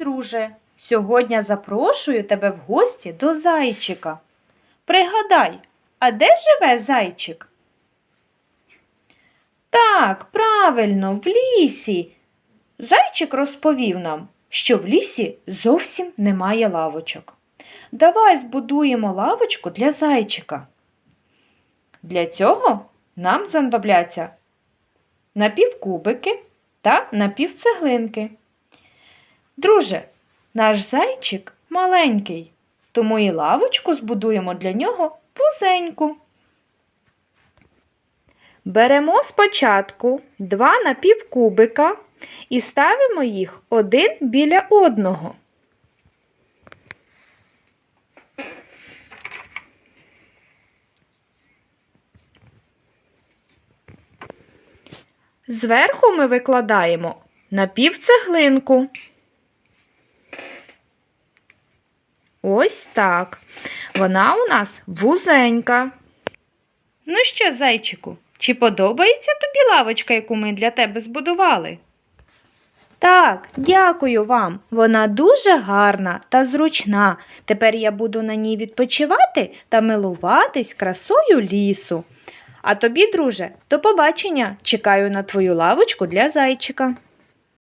друже, сьогодні запрошую тебе в гості до зайчика. Пригадай, а де живе зайчик? Так, правильно, в лісі. Зайчик розповів нам, що в лісі зовсім немає лавочок. Давай збудуємо лавочку для зайчика. Для цього нам знадобляться напівкубики та напівцеглинки. Друже, наш зайчик маленький, тому і лавочку збудуємо для нього вузеньку. Беремо спочатку два напівкубика і ставимо їх один біля одного. Зверху ми викладаємо напівцеглинку. Ось так. Вона у нас вузенька. Ну що, зайчику, чи подобається тобі лавочка, яку ми для тебе збудували? Так, дякую вам. Вона дуже гарна та зручна. Тепер я буду на ній відпочивати та милуватись красою лісу. А тобі, друже, до побачення. Чекаю на твою лавочку для зайчика.